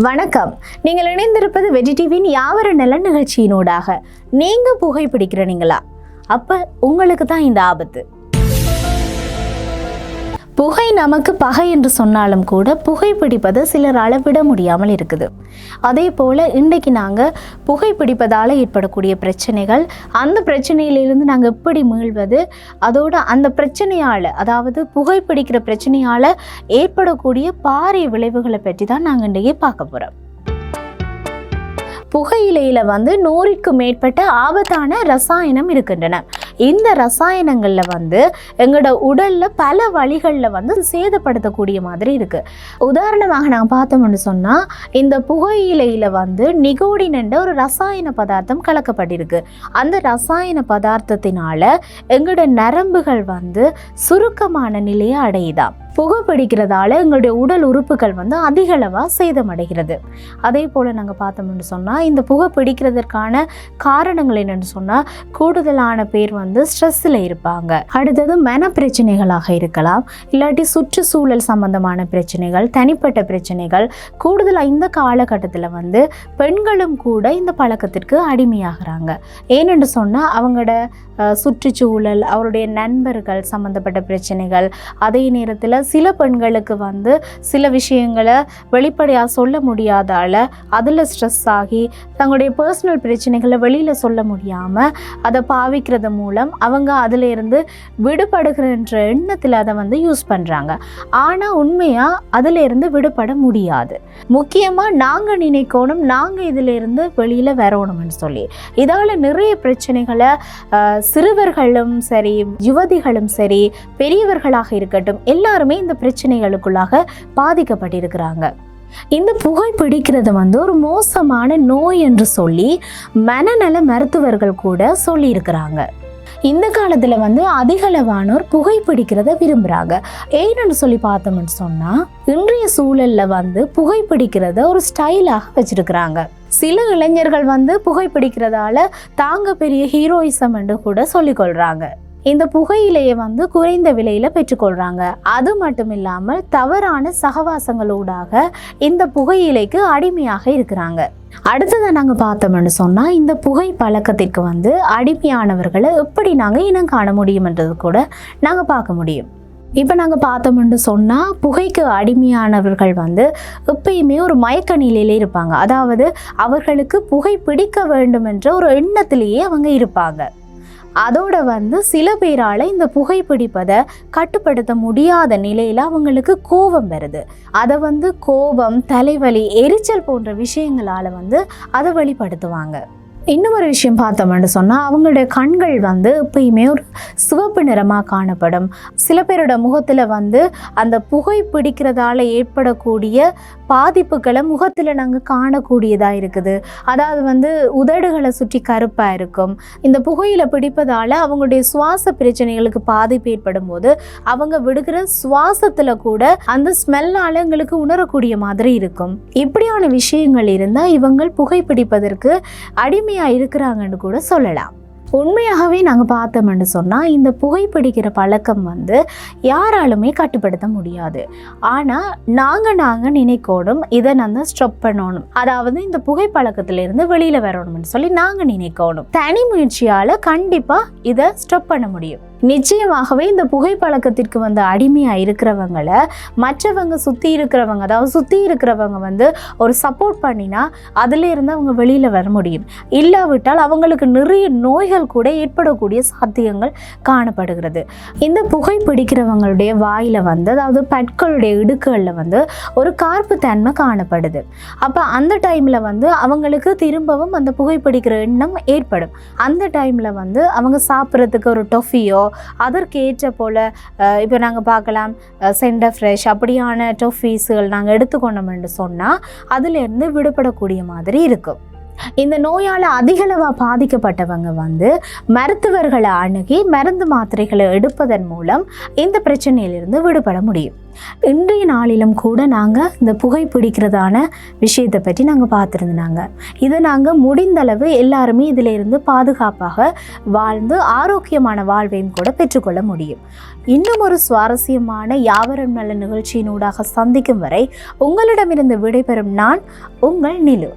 வணக்கம். நீங்கள் இணைந்திருப்பது வெஜி டிவியின் யாவர நல நிகழ்ச்சியினூடாக. நீங்கள்? புகைப்பிடிக்கிறீங்களா அப்போ உங்களுக்கு தான் இந்த ஆபத்து. புகை நமக்கு பகை என்று சொன்னாலும் கூட புகைப்பிடிப்பதை சிலர் அளவிட முடியாமல் இருக்குது. அதே போல் இன்றைக்கு நாங்கள் புகைப்பிடிப்பதால் ஏற்படக்கூடிய பிரச்சனைகள் அந்த பிரச்சனையிலிருந்து நாங்கள் எப்படி மீள்வது அதோட அந்த பிரச்சனையால் அதாவது புகைப்பிடிக்கிற பிரச்சனையால் ஏற்படக்கூடிய பாரிய விளைவுகளை பற்றி தான் நாங்கள் இன்றைக்கி பார்க்க போகிறோம் புகையிலையில் வந்து நூறுக்கும் மேற்பட்ட ஆபத்தான ரசாயனம் இருக்கின்றன. இந்த ரசாயனங்களில் வந்து எங்களோட உடலில் பல வழிகளில் வந்து சேதப்படுத்தக்கூடிய மாதிரி இருக்குது உதாரணமாக நாங்கள் பார்த்தோம்னு சொன்னால் இந்த புகையிலையில் வந்து நிகோடின் என்ற ஒரு ரசாயன பதார்த்தம் கலக்கப்பட்டிருக்கு. அந்த ரசாயன பதார்த்தத்தினால எங்களோட நரம்புகள் வந்து சுருக்கமான நிலையை அடையுதான் புகைப்பிடிக்கிறதால எங்களுடைய உடல் உறுப்புகள் வந்து அதிகளவாக சேதமடைகிறது. அதே போல் நாங்கள் பார்த்தோம்னு சொன்னால் இந்த புகை பிடிக்கிறதற்கான காரணங்கள் என்னென்னு சொன்னால் கூடுதலான பேர் வந்து ஸ்ட்ரெஸ்ஸில் இருப்பாங்க. அடுத்தது மன பிரச்சனைகளாக இருக்கலாம் இல்லாட்டி சுற்றுச்சூழல் சம்பந்தமான பிரச்சனைகள் தனிப்பட்ட பிரச்சனைகள் கூடுதலாக இந்த காலகட்டத்தில் வந்து பெண்களும் கூட இந்த பழக்கத்திற்கு அடிமையாகிறாங்க. ஏனென்று சொன்னால் அவங்களோட சுற்றுச்சூழல் அவருடைய நண்பர்கள் சம்மந்தப்பட்ட பிரச்சனைகள் அதே நேரத்தில் சில பெண்களுக்கு வந்து சில விஷயங்களை வெளிப்படையாக சொல்ல முடியாதால அதில் ஸ்ட்ரெஸ் ஆகி தங்களுடைய பர்சனல் பிரச்சனைகளை வெளியில் சொல்ல முடியாமல் அதை பாவிக்கிறது மூலம் அவங்க அதிலிருந்து விடுபடுகிறன்ற எண்ணத்தில் அதை வந்து யூஸ் பண்ணுறாங்க ஆனால் உண்மையாக அதிலிருந்து விடுபட முடியாது. முக்கியமாக நாங்கள் நினைக்கணும் நாங்கள் இதிலிருந்து வெளியில் வரணும்னு சொல்லி. இதால் நிறைய பிரச்சனைகளை சிறுவர்களும் சரி யுவதிகளும் சரி பெரியவர்களாக இருக்கட்டும் எல்லாருமே இந்த பிரச்சனைகளுக்குள்ளாக பாதிக்கப்பட்டிருக்கிறாங்க. இந்த புகை பிடிக்கிறது வந்து ஒரு மோசமான நோய் என்று சொல்லி மனநல மருத்துவர்கள் கூட சொல்லியிருக்கிறாங்க. இந்த காலத்தில் வந்து அதிகளவானோர் புகைப்பிடிக்கிறத விரும்புகிறாங்க ஏன்னு சொல்லி பார்த்தோம்னு சொன்னால் இன்றைய சூழலில் வந்து புகைப்பிடிக்கிறத ஒரு ஸ்டைலாக வச்சுருக்கிறாங்க. சில இளைஞர்கள் வந்து புகைப்பிடிக்கிறதால தாங்க பெரிய ஹீரோயிசம் என்று கூட சொல்லிக்கொள்கிறாங்க இந்த புகையிலையை வந்து குறைந்த விலையில் பெற்றுக்கொள்கிறாங்க அது மட்டும் இல்லாமல் தவறான சகவாசங்களூடாக இந்த புகையிலைக்கு அடிமையாக இருக்கிறாங்க. அடுத்ததை நாங்கள் பார்த்தோம்னு சொன்னால் இந்த புகை பழக்கத்திற்கு வந்து அடிமையானவர்களை எப்படி நாங்கள் இனம் காண முடியும்ன்றது கூட நாங்கள் பார்க்க முடியும். இப்போ நாங்கள் பார்த்தோம்னு சொன்னால் புகைக்கு அடிமையானவர்கள் வந்து எப்பயுமே ஒரு மயக்க நிலையிலே இருப்பாங்க. அதாவது அவர்களுக்கு புகை பிடிக்க வேண்டும் என்ற ஒரு எண்ணத்திலேயே அவங்க இருப்பாங்க. அதோட வந்து சில பேரால் இந்த புகைப்பிடிப்பதை கட்டுப்படுத்த முடியாத நிலையில் அவங்களுக்கு கோபம் வருது. அதை வந்து கோபம் தலைவலி எரிச்சல் போன்ற விஷயங்களால் வந்து அதை வெளிப்படுத்துவாங்க. இன்னும் ஒரு விஷயம் பார்த்தோம்னு சொன்னால் அவங்களுடைய கண்கள் வந்து எப்பயுமே ஒரு சிவப்பு நிறமாக காணப்படும். சில பேரோட முகத்தில் வந்து அந்த புகை பிடிக்கிறதால ஏற்படக்கூடிய பாதிப்புகளை முகத்தில் நாங்கள் காணக்கூடியதாக இருக்குது. அதாவது வந்து உதடுகளை சுற்றி கருப்பாக இருக்கும். இந்த புகையில் பிடிப்பதால் அவங்களுடைய சுவாச பிரச்சனைகளுக்கு பாதிப்பு ஏற்படும் போது அவங்க விடுகிற சுவாசத்தில் கூட அந்த ஸ்மெல்லால் எங்களுக்கு உணரக்கூடிய மாதிரி இருக்கும். இப்படியான விஷயங்கள் இருந்தால் இவங்கள் புகைப்பிடிப்பதற்கு அடிமையாக இருக்கிறாங்கன்னு கூட சொல்லலாம். உண்மையாகவே நாங்கள் பார்த்தோம்னு சொன்னால் இந்த புகைப்பிடிக்கிற பழக்கம் வந்து யாராலுமே கட்டுப்படுத்த முடியாது. ஆனால் நாங்கள் நாங்கள் நினைக்கணும் இதை நாங்கள் ஸ்டாப் பண்ணணும். அதாவது இந்த புகைப்பழக்கத்திலிருந்து வெளியில் வரணும்னு சொல்லி நாங்கள் நினைக்கணும். தனி முயற்சியால் கண்டிப்பாக இதை ஸ்டாப் பண்ண முடியும். நிச்சயமாகவே இந்த புகைப்பழக்கத்திற்கு வந்து அடிமையாக இருக்கிறவங்களை மற்றவங்க சுற்றி இருக்கிறவங்க அதாவது சுற்றி இருக்கிறவங்க வந்து ஒரு சப்போர்ட் பண்ணினா அதில் இருந்து அவங்க வெளியில் வர முடியும். இல்லாவிட்டால் அவங்களுக்கு நிறைய நோய்கள் கூட ஏற்படக்கூடிய சாத்தியங்கள் காணப்படுகிறது. இந்த புகை பிடிக்கிறவங்களுடைய வாயில் வந்து அதாவது பற்களுடைய இடுக்குகளில் வந்து ஒரு கார்ப்பு தன்மை காணப்படுது. அப்போ அந்த டைமில் வந்து அவங்களுக்கு திரும்பவும் அந்த புகைப்பிடிக்கிற எண்ணம் ஏற்படும். அந்த டைமில் வந்து அவங்க சாப்பிட்றதுக்கு ஒரு டொஃபியோ அதற்கு ஏற்ற போல் இப்போ நாங்கள் பார்க்கலாம் சென்டர் ஃப்ரெஷ் அப்படியான டொஃபீஸுகள் நாங்கள் எடுத்துக்கொண்டோம்னு சொன்னால் அதிலேருந்து விடுபடக்கூடிய மாதிரி இருக்கும். இந்த நோயால் அதிகளவாக பாதிக்கப்பட்டவங்க வந்து மருத்துவர்களை அணுகி மருந்து மாத்திரைகளை எடுப்பதன் மூலம் இந்த பிரச்சனையிலிருந்து விடுபட முடியும். இன்றைய நாளிலும் கூட நாங்கள் இந்த புகைப்பிடிக்கிறதான விஷயத்தை பற்றி நாங்கள் பார்த்துருந்தாங்க இதை நாங்கள் முடிந்தளவு எல்லாருமே இதிலிருந்து பாதுகாப்பாக வாழ்ந்து ஆரோக்கியமான வாழ்வையும் கூட பெற்றுக்கொள்ள முடியும். இன்னும் ஒரு சுவாரஸ்யமான யாவரும் நல்ல நிகழ்ச்சியினூடாக சந்திக்கும் வரை உங்களிடமிருந்து விடைபெறும் நான் உங்கள் நிலு.